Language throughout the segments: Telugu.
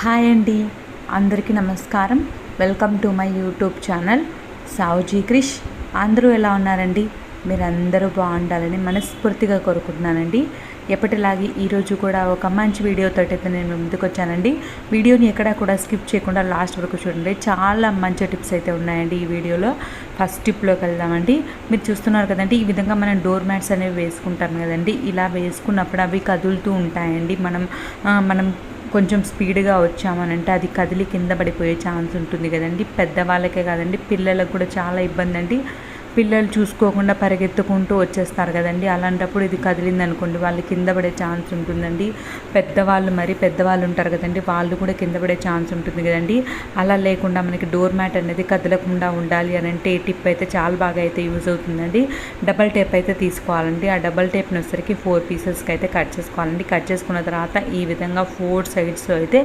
హాయ్ అండి. అందరికీ నమస్కారం. Welcome to my YouTube channel Savuji Krish. అందరూ ఎలా ఉన్నారండి? మీరందరూ బాగుండాలని మనస్ఫూర్తిగా కోరుకుంటున్నానండి. ఎప్పటిలాగే ఈరోజు కూడా ఒక మంచి వీడియోతో అయితే నేను ముందుకు వచ్చానండి. వీడియోని ఎక్కడా కూడా స్కిప్ చేయకుండా లాస్ట్ వరకు చూడండి. చాలా మంచి టిప్స్ అయితే ఉన్నాయండి ఈ వీడియోలో. ఫస్ట్ టిప్లోకి వెళ్దామండి. మీరు చూస్తున్నారు కదండి ఈ విధంగా మనం డోర్ మ్యాట్స్ అనేవి వేసుకుంటాం కదండి. ఇలా వేసుకున్నప్పుడు అవి కదులుతూ ఉంటాయండి. మనం మనం కొంచెం స్పీడ్గా వచ్చామనంటే అది కదిలి కింద పడిపోయే ఛాన్స్ ఉంటుంది కదండి. పెద్దవాళ్ళకే కాదండి పిల్లలకు కూడా చాలా ఇబ్బంది అండి పిల్లలు చూసుకోకుండా పరిగెత్తుకుంటూ వచ్చేస్తారు కదండి. అలాంటప్పుడు ఇది కదిలింది అనుకోండి వాళ్ళు కింద పడే ఛాన్స్ ఉంటుందండి. పెద్దవాళ్ళు మరి పెద్దవాళ్ళు ఉంటారు కదండి వాళ్ళు కూడా కింద పడే ఛాన్స్ ఉంటుంది కదండి. అలా లేకుండా మనకి డోర్ మ్యాట్ అనేది కదలకుండా ఉండాలి అని అంటే ఈ టిప్ అయితే చాలా బాగా అయితే యూజ్ అవుతుందండి. డబల్ టేప్ అయితే తీసుకోవాలండి. ఆ డబల్ టేప్ని వచ్చేసరికి ఫోర్ పీసెస్కి అయితే కట్ చేసుకోవాలండి. కట్ చేసుకున్న తర్వాత ఈ విధంగా ఫోర్ సైడ్స్ అయితే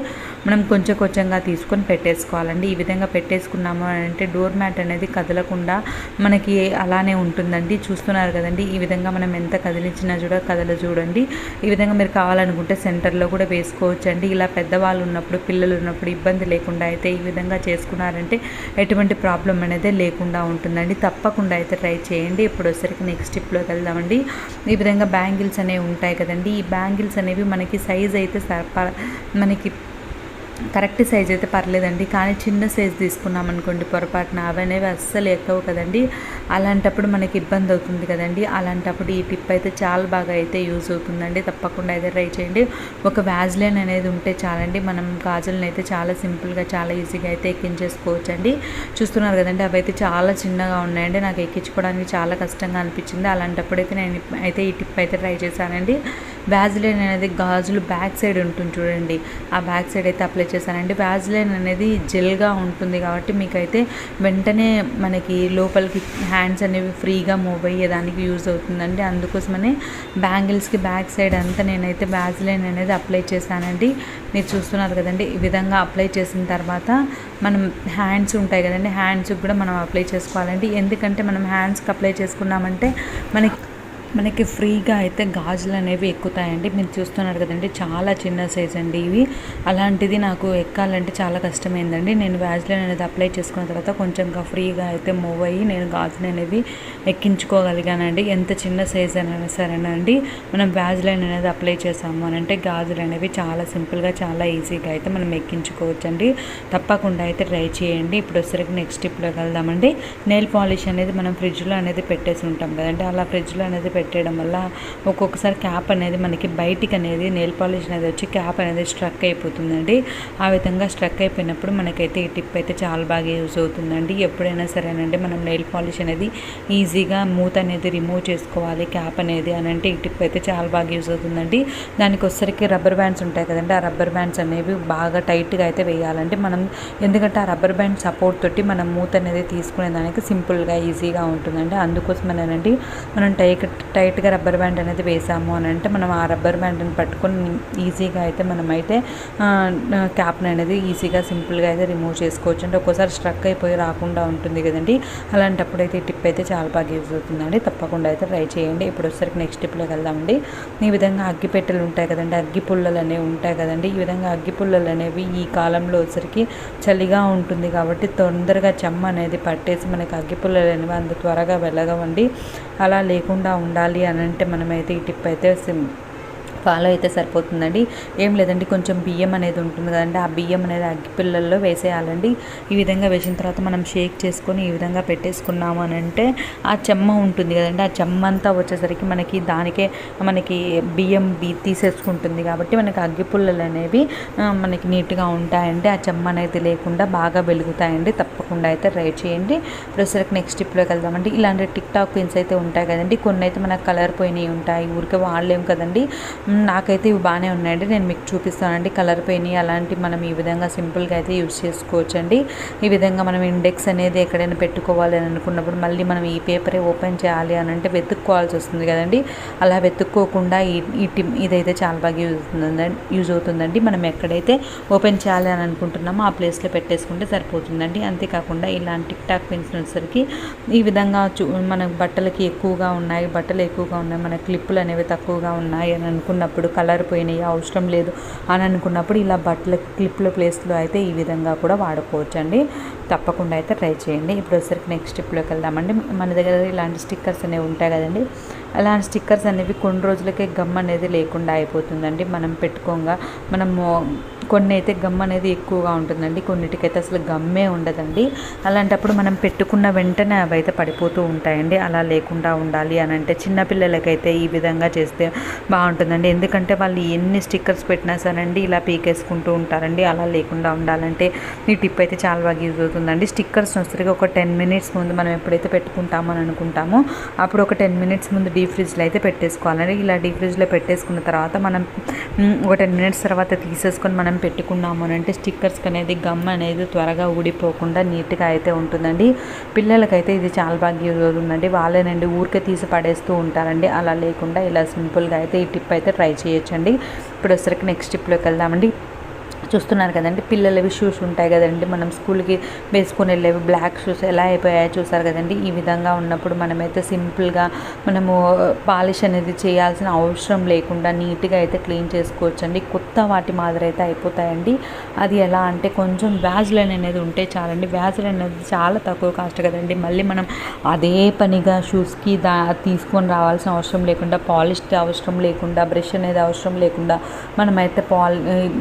మనం కొంచెం కొంచెంగా తీసుకొని పెట్టేసుకోవాలండి. ఈ విధంగా పెట్టేసుకున్నాము అని అంటే డోర్ మ్యాట్ అనేది కదలకుండా మనకి అలానే ఉంటుందండి. చూస్తున్నారు కదండి. ఈ విధంగా మనం ఎంత కదిలించినా చూడ కదల చూడండి. ఈ విధంగా మీరు కావాలనుకుంటే సెంటర్లో కూడా వేసుకోవచ్చండి. ఇలా పెద్దవాళ్ళు ఉన్నప్పుడు పిల్లలు ఉన్నప్పుడు ఇబ్బంది లేకుండా అయితే ఈ విధంగా చేసుకున్నారంటే ఎటువంటి ప్రాబ్లం అనేది లేకుండా ఉంటుందండి. తప్పకుండా అయితే ట్రై చేయండి. ఇప్పుడు వచ్చరికి నెక్స్ట్ స్టెప్లోకి వెళ్దామండి. ఈ విధంగా బ్యాంగిల్స్ అనేవి ఉంటాయి కదండి. ఈ బ్యాంగిల్స్ అనేవి మనకి సైజ్ అయితే సరిప- మనకి కరెక్ట్ సైజ్ అయితే పర్లేదండి కానీ చిన్న సైజ్ తీసుకున్నాం అనుకోండి పొరపాటున. అవి అనేవి అస్సలు ఎక్కవు కదండి. అలాంటప్పుడు మనకి ఇబ్బంది అవుతుంది కదండి. అలాంటప్పుడు ఈ టిప్ అయితే చాలా బాగా అయితే యూజ్ అవుతుందండి. తప్పకుండా అయితే ట్రై చేయండి. ఒక వ్యాజ్లైన్ అనేది ఉంటే చాలండి. మనం గాజులను అయితే చాలా సింపుల్గా చాలా ఈజీగా అయితే ఎక్కించేసుకోవచ్చండి. చూస్తున్నారు కదండి అవి అయితే చాలా చిన్నగా ఉన్నాయండి. నాకు ఎక్కించుకోవడానికి చాలా కష్టంగా అనిపించింది. అలాంటప్పుడు అయితే నేను అయితే ఈ టిప్ అయితే ట్రై చేశానండి. వ్యాజ్లైన్ అనేది గాజులు బ్యాక్ సైడ్ ఉంటుంది చూడండి. ఆ బ్యాక్ సైడ్ అయితే అప్లై చేశానండి. వ్యాజ్లైన్ అనేది జెల్గా ఉంటుంది కాబట్టి మీకైతే వెంటనే మనకి లోపలికి హ్యాండ్స్ అనేవి ఫ్రీగా మూవ్ అయ్యేదానికి యూజ్ అవుతుందండి. అందుకోసమనే బ్యాంగిల్స్కి బ్యాక్ సైడ్ అంతా నేనైతే వ్యాజ్లైన్ అనేది అప్లై చేశానండి. మీరు చూస్తున్నారు కదండి ఈ విధంగా అప్లై చేసిన తర్వాత మనం హ్యాండ్స్ ఉంటాయి కదండి హ్యాండ్స్కి కూడా మనం అప్లై చేసుకోవాలండి. ఎందుకంటే మనం హ్యాండ్స్కి అప్లై చేసుకున్నామంటే మనకి మనకి ఫ్రీగా అయితే గాజులు అనేవి ఎక్కుతాయండి. మీరు చూస్తున్నారు కదండి చాలా చిన్న సైజ్ అండి ఇవి. అలాంటిది నాకు ఎక్కాలంటే చాలా కష్టమైందండి. నేను వ్యాజ్లైన్ అనేది అప్లై చేసుకున్న తర్వాత కొంచెంగా ఫ్రీగా అయితే మూవ్ అయ్యి నేను గాజులు అనేవి ఎక్కించుకోగలిగానండి. ఎంత చిన్న సైజ్ అయినా సరేనండి మనం వ్యాజ్లైన్ అనేది అప్లై చేసాము అని అంటే గాజులు అనేవి చాలా సింపుల్గా చాలా ఈజీగా అయితే మనం ఎక్కించుకోవచ్చండి. తప్పకుండా అయితే ట్రై చేయండి. ఇప్పుడు వచ్చేసరికి నెక్స్ట్ ఇప్పుడు వెళ్దామండి. నెయిల్ పాలిష్ అనేది మనం ఫ్రిడ్జ్లో అనేది పెట్టేసి ఉంటాం కదండి. అలా ఫ్రిడ్జ్లో అనేది పెట్టేయడం వల్ల ఒక్కొక్కసారి క్యాప్ అనేది మనకి బయటికి అనేది నెయిల్ పాలిష్ అనేది వచ్చి క్యాప్ అనేది స్ట్రక్ అయిపోతుందండి. ఆ విధంగా స్ట్రక్ అయిపోయినప్పుడు మనకైతే ఈ టిప్ అయితే చాలా బాగా యూజ్ అవుతుందండి. ఎప్పుడైనా సరేనండి మనం నెయిల్ పాలిష్ అనేది ఈజీగా మూత అనేది రిమూవ్ చేసుకోవాలి క్యాప్ అనేది అని అంటే ఈ టిప్ అయితే చాలా బాగా యూజ్ అవుతుందండి. దానికి వచ్చరికి రబ్బర్ బ్యాండ్స్ ఉంటాయి కదండి ఆ రబ్బర్ బ్యాండ్స్ అనేవి బాగా టైట్గా అయితే వేయాలండి. మనం ఎందుకంటే ఆ రబ్బర్ బ్యాండ్ సపోర్ట్ తోటి మనం మూత అనేది తీసుకునే దానికి సింపుల్గా ఈజీగా ఉంటుందండి. అందుకోసమేనండి మనం టైట్ టైట్గా రబ్బర్ బ్యాండ్ అనేది వేసాము అని అంటే మనం ఆ రబ్బర్ బ్యాండ్ని పట్టుకొని ఈజీగా అయితే మనమైతే క్యాప్ని అనేది ఈజీగా సింపుల్గా అయితే రిమూవ్ చేసుకోవచ్చు. అంటే ఒక్కోసారి స్ట్రక్ అయిపోయి రాకుండా ఉంటుంది కదండి. అలాంటప్పుడు అయితే ఈ టిప్ అయితే చాలా బాగా యూజ్ అవుతుందండి. తప్పకుండా అయితే ట్రై చేయండి. ఇప్పుడు వచ్చేసరికి నెక్స్ట్ టిప్లోకి వెళ్దామండి. ఈ విధంగా అగ్గి పెట్టెలు ఉంటాయి కదండి. అగ్గి పుల్లలు అనేవి ఉంటాయి కదండి. ఈ విధంగా అగ్గి పుల్లలు అనేవి ఈ కాలంలో వచ్చరికి చలిగా ఉంటుంది కాబట్టి తొందరగా చెమ్మ అనేది పట్టేసి మనకి అగ్గి పుల్లలు అనేవి అంత త్వరగా వెళ్ళగవండి అలా లేకుండా ఉండాలి. అని అంటే మనమైతే ఈ టిప్ అయితే సిమ్ ఫాలో అయితే సరిపోతుందండి. ఏం లేదండి కొంచెం బియ్యం అనేది ఉంటుంది కదండి. ఆ బియ్యం అనేది అగ్గిపిల్లల్లో వేసేయాలండి. ఈ విధంగా వేసిన తర్వాత మనం షేక్ చేసుకొని ఈ విధంగా పెట్టేసుకున్నాము అని అంటే ఆ చెమ్మ ఉంటుంది కదండి. ఆ చెమ్మ అంతా వచ్చేసరికి మనకి దానికే మనకి బియ్యం బీ తీసేసుకుంటుంది కాబట్టి మనకి అగ్గిపుల్లలు అనేవి మనకి నీట్గా ఉంటాయండి. ఆ చెమ్మ అనేది లేకుండా బాగా వెలుగుతాయండి. తప్పకుండా అయితే ట్రై చేయండి. ప్రస్తుతానికి నెక్స్ట్ టిప్లోకి వెళ్దామండి. ఇలాంటి టిక్ టాక్ పిన్స్ అయితే ఉంటాయి కదండి. కొన్ని అయితే మనకు కలర్ పోయినవి ఉంటాయి. ఊరికే వాళ్ళేం కదండి. నాకైతే ఇవి బాగానే ఉన్నాయండి. నేను మీకు చూపిస్తానండి. కలర్ పోయినాయి అలాంటి మనం ఈ విధంగా సింపుల్గా అయితే యూస్ చేసుకోవచ్చండి. ఈ విధంగా మనం ఇండెక్స్ అనేది ఎక్కడైనా పెట్టుకోవాలి అని అనుకున్నప్పుడు మళ్ళీ మనం ఈ పేపరే ఓపెన్ చేయాలి అని అంటే వెతుక్కోవాల్సి వస్తుంది కదండి. అలా వెతుక్కోకుండా ఈ ఈ టిమ్ ఇదైతే చాలా బాగా యూజ్ అవుతుందండి యూజ్ అవుతుందండి. మనం ఎక్కడైతే ఓపెన్ చేయాలి అని అనుకుంటున్నామో ఆ ప్లేస్లో పెట్టేసుకుంటే సరిపోతుందండి. అంతేకాకుండా ఇలాంటి టిక్ టాక్ పెన్స్ వచ్చేసరికి ఈ విధంగా చూ మన బట్టలకి ఎక్కువగా ఉన్నాయి బట్టలు ఎక్కువగా ఉన్నాయి మన క్లిప్పులు అనేవి తక్కువగా ఉన్నాయి అని అనుకున్నప్పుడు కలర్ పోయినాయి అవసరం లేదు అని అనుకున్నప్పుడు ఇలా బట్టల క్లిప్ల ప్లేస్లో అయితే ఈ విధంగా కూడా వాడుకోవచ్చు అండి తప్పకుండా అయితే ట్రై చేయండి. ఇప్పుడు వచ్చరికి నెక్స్ట్ స్టెప్లోకి వెళ్దామండి. మన దగ్గర ఇలాంటి స్టిక్కర్స్ అనేవి ఉంటాయి కదండి. అలాంటి స్టిక్కర్స్ అనేవి కొన్ని రోజులకే గమ్ అనేది లేకుండా అయిపోతుందండి. మనం పెట్టుకోగా మనము కొన్ని అయితే గమ్ అనేది ఎక్కువగా ఉంటుందండి. కొన్నిటికైతే అసలు గమ్మే ఉండదండి. అలాంటప్పుడు మనం పెట్టుకున్న వెంటనే అవి అయితే పడిపోతూ ఉంటాయండి. అలా లేకుండా ఉండాలి అని అంటే చిన్నపిల్లలకైతే ఈ విధంగా చేస్తే బాగుంటుందండి. ఎందుకంటే వాళ్ళు ఎన్ని స్టిక్కర్స్ పెట్టినా సరేండి ఇలా పీకేసుకుంటూ ఉంటారండి. అలా లేకుండా ఉండాలంటే ఈ టిప్ అయితే చాలా బాగా యూజ్ అవుతుందండి. స్టిక్కర్స్ వచ్చరికి ఒక టెన్ మినిట్స్ ముందు మనం ఎప్పుడైతే పెట్టుకుంటామని అనుకుంటామో అప్పుడు ఒక టెన్ మినిట్స్ ముందు డీప్ ఫ్రిడ్జ్లో అయితే పెట్టేసుకోవాలండి. ఇలా డీప్ ఫ్రిడ్జ్లో పెట్టేసుకున్న తర్వాత మనం ఒక టెన్ మినిట్స్ తర్వాత తీసేసుకొని మనం పెట్టుకున్నాము అని అంటే స్టిక్కర్స్కి అనేది గమ్ అనేది త్వరగా ఊడిపోకుండా నీట్గా అయితే ఉంటుందండి. పిల్లలకైతే ఇది చాలా బాగా యూజ్ అవుతుందండి. వాళ్ళేనండి ఊరికే తీసి పడేస్తూ ఉంటారండి. అలా లేకుండా ఇలా సింపుల్గా అయితే ఈ టిప్ అయితే ట్రై చేయొచ్చండి. ఇప్పుడు వచ్చరికి నెక్స్ట్ టిప్లోకి వెళ్దామండి. చూస్తున్నారు కదండి. పిల్లలవి షూస్ ఉంటాయి కదండి. మనం స్కూల్కి వేసుకొని వెళ్ళేవి బ్లాక్ షూస్ ఎలా అయిపోయాయో చూసారు కదండి. ఈ విధంగా ఉన్నప్పుడు మనమైతే సింపుల్గా మనము పాలిష్ అనేది చేయాల్సిన అవసరం లేకుండా నీట్గా అయితే క్లీన్ చేసుకోవచ్చు అండి కొత్త వాటి మాదిరి అయితే అయిపోతాయండి. అది ఎలా అంటే కొంచెం వ్యాజ్లైన్ అనేది ఉంటే చాలండి. వ్యాజ్లైన్ అనేది చాలా తక్కువ కాస్ట్ కదండి. మళ్ళీ మనం అదే పనిగా షూస్కి దా తీసుకొని రావాల్సిన అవసరం లేకుండా పాలిష్ అవసరం లేకుండా బ్రష్ అనేది అవసరం లేకుండా మనమైతే పాల్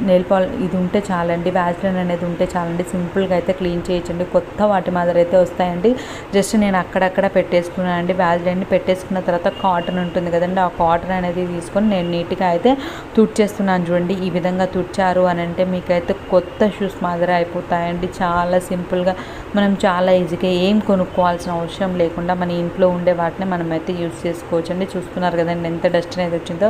నెయిల్ పాల్ ఇది ఉంటే చాలండి. వ్యాజ్లైన్ అనేది ఉంటే చాలండి. సింపుల్గా అయితే క్లీన్ చేయించండి. కొత్త వాటి మాదిరి అయితే వస్తాయండి. జస్ట్ నేను అక్కడక్కడ పెట్టేసుకున్నాను అండి. వ్యాజ్లైన్ని పెట్టేసుకున్న తర్వాత కాటన్ ఉంటుంది కదండి. ఆ కాటన్ అనేది తీసుకొని నేను నీట్గా అయితే తుడిచేస్తున్నాను చూడండి. ఈ విధంగా తుడిచారు అని అంటే మీకైతే కొత్త షూస్ మాదిరి అయిపోతాయండి. చాలా సింపుల్గా మనం చాలా ఈజీగా ఏం కొనుక్కోవాల్సిన అవసరం లేకుండా మన ఇంట్లో ఉండే వాటిని మనం అయితే యూజ్ చేసుకోవచ్చు అండి చూస్తున్నారు కదండి ఎంత డస్ట్ అనేది వచ్చిందో.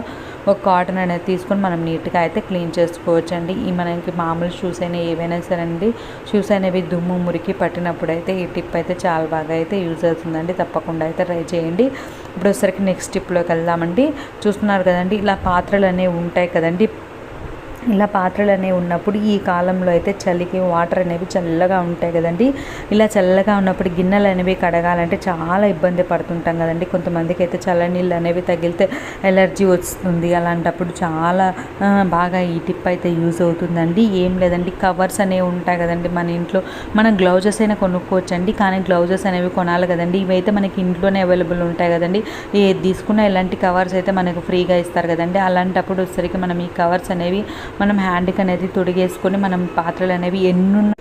ఒక కాటన్ అనేది తీసుకొని మనం నీట్గా అయితే క్లీన్ చేసుకోవచ్చు అండి ఈ మనకి మామూలు షూస్ అయినా ఏవైనా సరే అండి షూస్ అనేవి దుమ్ము మురికి పట్టినప్పుడు అయితే ఈ టిప్ అయితే చాలా బాగా అయితే యూజ్ అవుతుందండి. తప్పకుండా అయితే ట్రై చేయండి. ఇప్పుడు ఒకసారికి నెక్స్ట్ టిప్లోకి వెళ్దామండి. చూస్తున్నారు కదండి ఇలా పాత్రలు అనేవి ఉంటాయి కదండి. ఇలా పాత్రలు అనేవి ఉన్నప్పుడు ఈ కాలంలో అయితే చలికి వాటర్ అనేవి చల్లగా ఉంటాయి కదండి. ఇలా చల్లగా ఉన్నప్పుడు గిన్నెలు అనేవి కడగాలంటే చాలా ఇబ్బంది పడుతుంటాం కదండి. కొంతమందికి అయితే చల్ల నీళ్ళు అనేవి తగిలితే ఎలర్జీ వస్తుంది. అలాంటప్పుడు చాలా బాగా ఈ టిప్ అయితే యూజ్ అవుతుందండి. ఏం లేదండి. కవర్స్ అనేవి ఉంటాయి కదండి మన ఇంట్లో. మనం గ్లౌజెస్ అయినా కొనుక్కోవచ్చండి. కానీ గ్లౌజెస్ అనేవి కొనాలి కదండి. ఇవైతే మనకి ఇంట్లోనే అవైలబుల్ ఉంటాయి కదండి. ఏది తీసుకున్న ఇలాంటి కవర్స్ అయితే మనకు ఫ్రీగా ఇస్తారు కదండి. అలాంటప్పుడు వచ్చేసరికి మనం ఈ కవర్స్ అనేవి మనం హ్యాండ్కి అనేది తొడిగేసుకొని మనం పాత్రలు అనేవి ఎన్నున్న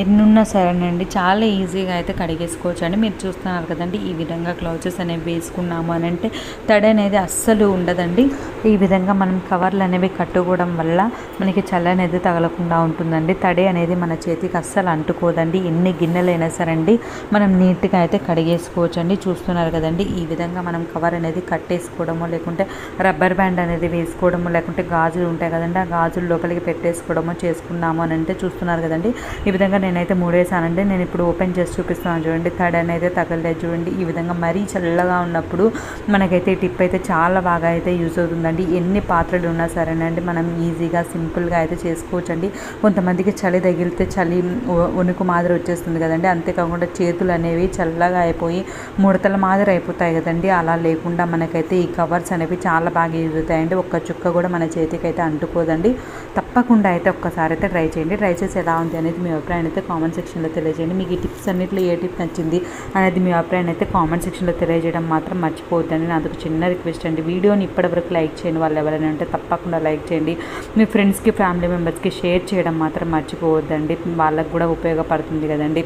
ఎన్నున్నా సరేనండి. చాలా ఈజీగా అయితే కడిగేసుకోవచ్చు అండి మీరు చూస్తున్నారు కదండి ఈ విధంగా క్లౌచెస్ అనేవి వేసుకున్నాము అని అంటే తడి అనేది అస్సలు ఉండదండి. ఈ విధంగా మనం కవర్లు అనేవి కట్టుకోవడం వల్ల మనకి చల్ల అనేది తగలకుండా ఉంటుందండి. తడి అనేది మన చేతికి అస్సలు అంటుకోదండి. ఎన్ని గిన్నెలైనా సరే అండి మనం నీట్గా అయితే కడిగేసుకోవచ్చు అండి చూస్తున్నారు కదండి ఈ విధంగా మనం కవర్ అనేది కట్టేసుకోవడము లేకుంటే రబ్బర్ బ్యాండ్ అనేది వేసుకోవడము లేకుంటే గాజులు ఉంటాయి కదండి ఆ గాజులు లోపలికి పెట్టేసుకోవడము చేసుకున్నాము అని అంటే చూస్తున్నారు కదండి. ఈ విధంగా నేనైతే మూడేసానండి నేను ఇప్పుడు ఓపెన్ చేసి చూపిస్తున్నాను చూడండి. థర్డ్ అనేది తగలలేదు చూడండి. ఈ విధంగా మరీ చల్లగా ఉన్నప్పుడు మనకైతే టిప్ అయితే చాలా బాగా అయితే యూజ్ అవుతుందండి. ఎన్ని పాత్రలు ఉన్నా సరేనండి. మనం ఈజీగా సింపుల్గా అయితే చేసుకోవచ్చండి. కొంతమందికి చలి తగిలితే చలి వణుకు మాదిరి వచ్చేస్తుంది కదండి. అంతేకాకుండా చేతులు అనేవి చల్లగా అయిపోయి ముడతల మాదిరి అయిపోతాయి కదండి. అలా లేకుండా మనకైతే ఈ కవర్స్ అనేవి చాలా బాగా యూజ్ అవుతాయండి. ఒక్క చుక్క కూడా మన చేతికి అయితే అంటుకోదండి. తప్పకుండా అయితే ఒక్కసారి అయితే ట్రై చేయండి. ట్రై చేసి ఎలా ఉంది అనేది మీ అభిప్రాయం అయితే కామెంట్ సెక్షన్లో తెలియజేయండి. మీకు ఈ టిప్స్ అన్నింటిలో ఏ టిప్ నచ్చింది అనేది మీ అభిప్రాయం అయితే కామెంట్ సెక్షన్లో తెలియజేయడం మాత్రం మర్చిపోవద్దండి. నాది చిన్న రిక్వెస్ట్ అండి. వీడియోని ఇప్పటివరకు లైక్ చేయండి వాళ్ళు ఎవరైనా ఉంటే తప్పకుండా లైక్ చేయండి. మీ ఫ్రెండ్స్కి ఫ్యామిలీ మెంబర్స్కి షేర్ చేయడం మాత్రం మర్చిపోవద్దండి. వాళ్ళకు కూడా ఉపయోగపడుతుంది కదండి.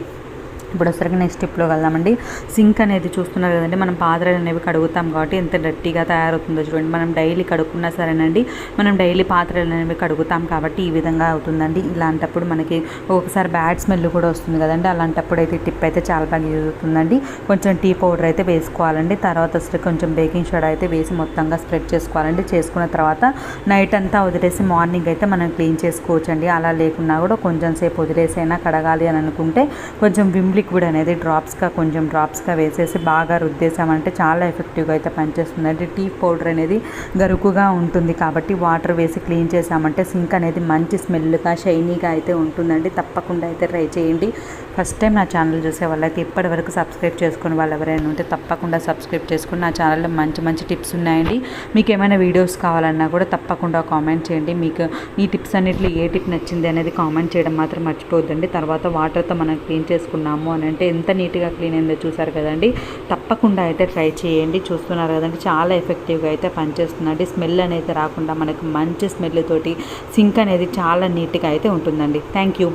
ఇప్పుడు వచ్చరికి నెక్స్ట్ స్టెప్లో వెళ్దామండి. సింక్ అనేది చూస్తున్నారు కదండి మనం పాత్రలు అనేవి కడుగుతాం కాబట్టి ఎంత డర్టీగా తయారవుతుందో చూడండి. మనం డైలీ కడుక్కున్నా సరేనండి మనం డైలీ పాత్రలు అనేవి కడుగుతాం కాబట్టి ఈ విధంగా అవుతుందండి. ఇలాంటప్పుడు మనకి ఒకసారి బ్యాడ్ స్మెల్ కూడా వస్తుంది కదండి అలాంటప్పుడు అయితే టిప్ అయితే చాలా బాగా యూజ్ అవుతుందండి. కొంచెం టీ పౌడర్ అయితే వేసుకోవాలండి తర్వాత అసలు కొంచెం బేకింగ్ సోడా అయితే వేసి మొత్తంగా స్ప్రెడ్ చేసుకోవాలండి. చేసుకున్న తర్వాత నైట్ అంతా వదిలేసి మార్నింగ్ అయితే మనం క్లీన్ చేసుకోవచ్చు అండి అలా లేకున్నా కూడా కొంచెం సేపు వదిలేసైనా కడగాలి అని అనుకుంటే కొంచెం విమ్ లిక్విడ్ అనేది డ్రాప్స్గా కొంచెం డ్రాప్స్గా వేసేసి బాగా రుద్దేసామంటే చాలా ఎఫెక్టివ్గా అయితే పనిచేస్తుంది. అంటే టీ పౌడర్ అనేది గరుకుగా ఉంటుంది కాబట్టి వాటర్ వేసి క్లీన్ చేసామంటే సింక్ అనేది మంచి స్మెల్గా షైనీగా అయితే ఉంటుందండి. తప్పకుండా అయితే ట్రై చేయండి. ఫస్ట్ టైం నా ఛానల్ చూసే వాళ్ళైతే ఇప్పటివరకు సబ్స్క్రైబ్ చేసుకుని వాళ్ళు ఎవరైనా ఉంటే తప్పకుండా సబ్స్క్రైబ్ చేసుకుని నా ఛానల్లో మంచి మంచి టిప్స్ ఉన్నాయండి. మీకు ఏమైనా వీడియోస్ కావాలన్నా కూడా తప్పకుండా కామెంట్ చేయండి. మీకు ఈ టిప్స్ అన్నింటిలో ఏ టిప్ నచ్చింది అనేది కామెంట్ చేయడం మాత్రం మర్చిపోద్దండి తర్వాత వాటర్తో మనం క్లీన్ చేసుకున్నాము అని అంటే ఎంత నీట్గా క్లీన్ అయిందో చూసారు కదండి. తప్పకుండా అయితే ట్రై చేయండి. చూస్తున్నారు కదండి చాలా ఎఫెక్టివ్గా అయితే పనిచేస్తుందండి. స్మెల్ అనేది రాకుండా మనకు మంచి స్మెల్ తోటి సింక్ అనేది చాలా నీట్గా అయితే ఉంటుందండి. Thank you.